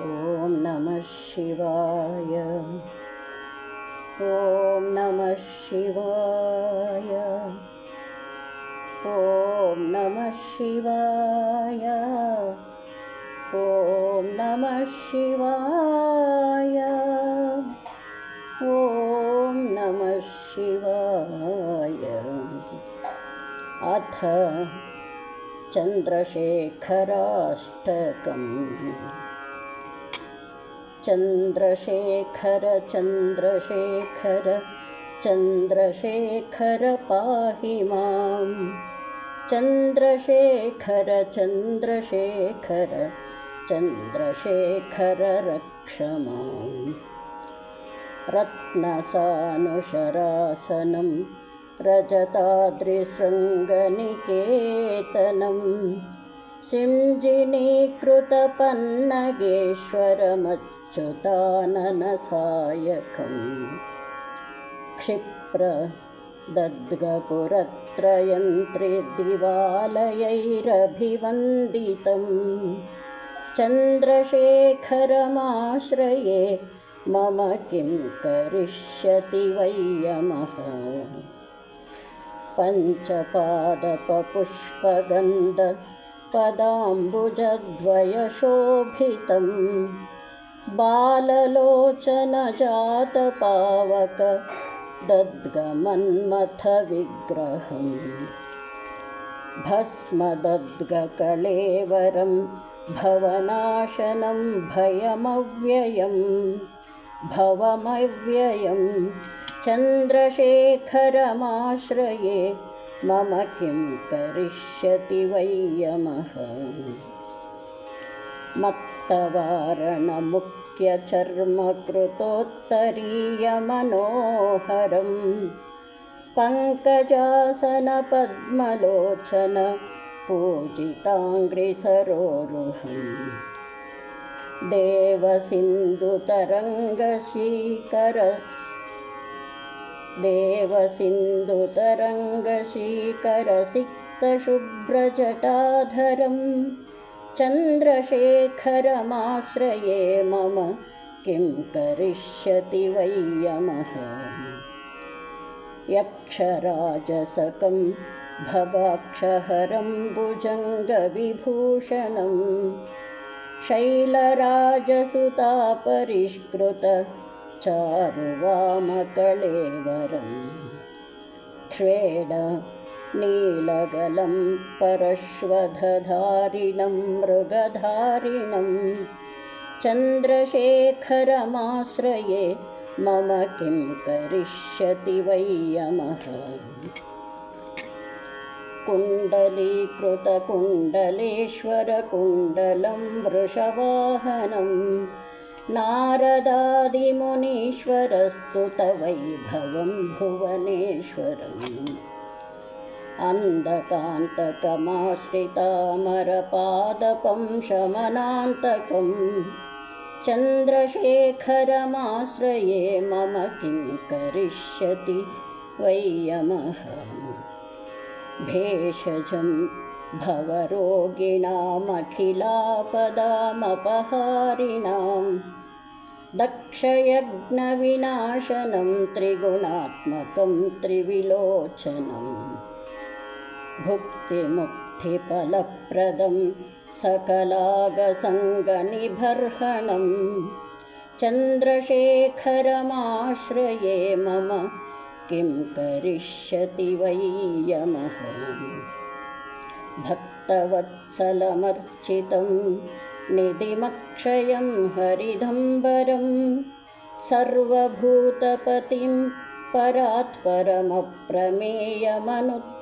ॐ नमः शिवाय। ॐ नमः शिवाय। ॐ नमः शिवाय। ॐ नमः शिवाय। ॐ नमः शिवाय। अथ चन्द्रशेखराष्टकम् चन्द्रशेखर चन्द्रशेखर चन्द्रशेखर पाहि मां। चन्द्रशेखर चन्द्रशेखर चन्द्रशेखर रक्ष माम् रत्नसानुशरासनं रजताद्रिशृङ्गनिकेतनं सिञ्जिनीकृतपन्नगेश्वरमच्युताननसायकं क्षिप्रदद्गपुरत्रयन्त्रिदिवालयैरभिवन्दितं चन्द्रशेखरमाश्रये मम किं करिष्यति वै यमः पञ्चपादपपुष्पगन्धपदाम्बुजद्वयशोभितं बाललोचनजातपावकदद्गमन्मथविग्रहम् भस्मदद्गकलेवरं भवनाशनं भयमव्ययं भवमव्ययं चन्द्रशेखरमाश्रये मम किं करिष्यति वै यमः मत्तवारणमुख्यचर्मकृतोत्तरीयमनोहरं पङ्कजासनपद्मलोचन पूजिताङ्घ्रिसरोरुहम्। देवसिन्धुतरङ्गशीकर देवसिन्धुतरङ्गशीकरसिक्तशुभ्रजटाधरं चन्द्रशेखरमाश्रये मम किं करिष्यति वै यमः यक्षराजसकं भवाक्षहरं भुजङ्गविभूषणं शैलराजसुतापरिष्कृत चारुवामकलेवरं नीलगलं परश्वधधारिणं मृगधारिणं चन्द्रशेखरमाश्रये मम किं करिष्यति वै यमः? कुण्डलीकृतकुण्डलेश्वरकुण्डलं वृषवाहनं नारदादिमुनीश्वरस्तुतवैभवं भुवनेश्वरम् अन्धकान्तकमाश्रितामरपादपं शमनान्तकं चन्द्रशेखरमाश्रये मम किं करिष्यति वै यमः भेषजं भवरोगिणामखिलापदामपहारिणां दक्षयज्ञविनाशनं त्रिगुणात्मकं त्रिविलोचनम् भुक्तिमुक्तिफलप्रदं सकलागसङ्गनिबर्हणं चन्द्रशेखरमाश्रये मम किं करिष्यति वै यमः? भक्तवत्सलमर्चितं निधिमक्षयं हरिदम्बरं सर्वभूतपतिं परात्परमप्रमेयमनुत्तमं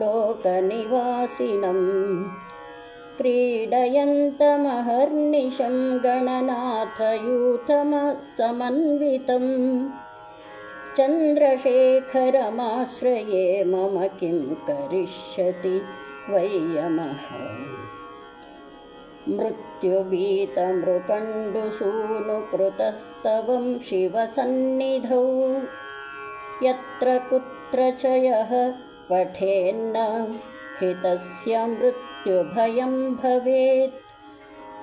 लोकनिवासिनं क्रीडयन्तमहर्निशं गणनाथयूथमसमन्वितं चन्द्रशेखरमाश्रये मम किं करिष्यति वै यमः मृत्युभीतमृकण्डुसूनुकृतस्तवं शिवसन्निधौ यत्र कुत्र च यः पठेन्न हितस्य मृत्युभयं भवेत्।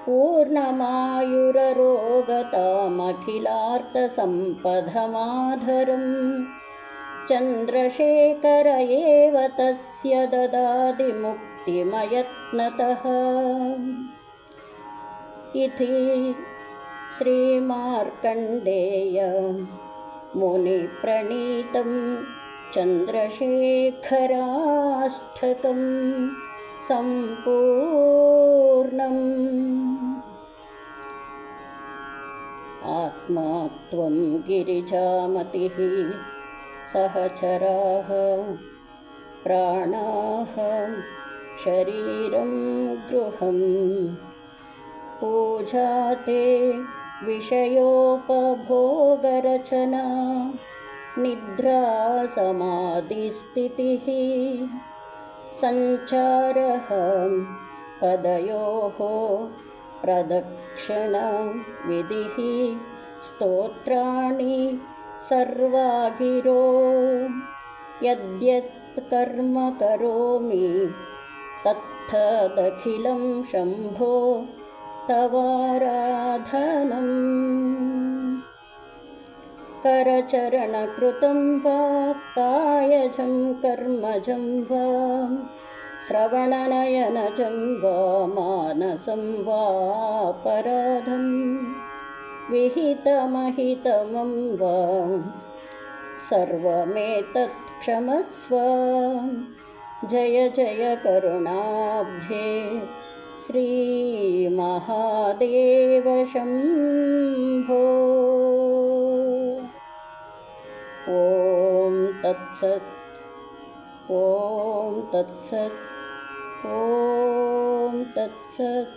पूर्णमायुररोगतामखिलार्थसम्पदमाधरम्। चन्द्रशेखर एव तस्य ददादिमुक्तिमयत्नतः। इति श्रीमार्कण्डेय मुनिप्रणीतं चन्द्रशेखराष्टकं सम्पूर्णम्। आत्मा त्वं गिरिजामतिः सहचराः। प्राणाः शरीरं गृहम्। पूजा ते विषयोपभोगरचना निद्रा समाधिस्थितिः सञ्चारः पदयोः प्रदक्षिणविधिः स्तोत्राणि सर्वागिरो। यद्यत् कर्म करोमि तत्थदखिलं शम्भो तवाराधनम् करचरणकृतं वा कायजं कर्मजं वा श्रवणनयनजं वा मानसं वापराधं विहितमहितमं वा सर्वमेतत् क्षमस्व जय जय करुणाब्धे श्रीमहादेव शम्भो ஓம் தத்சத் ஓம் தத்சத் ஓம் தத்சத்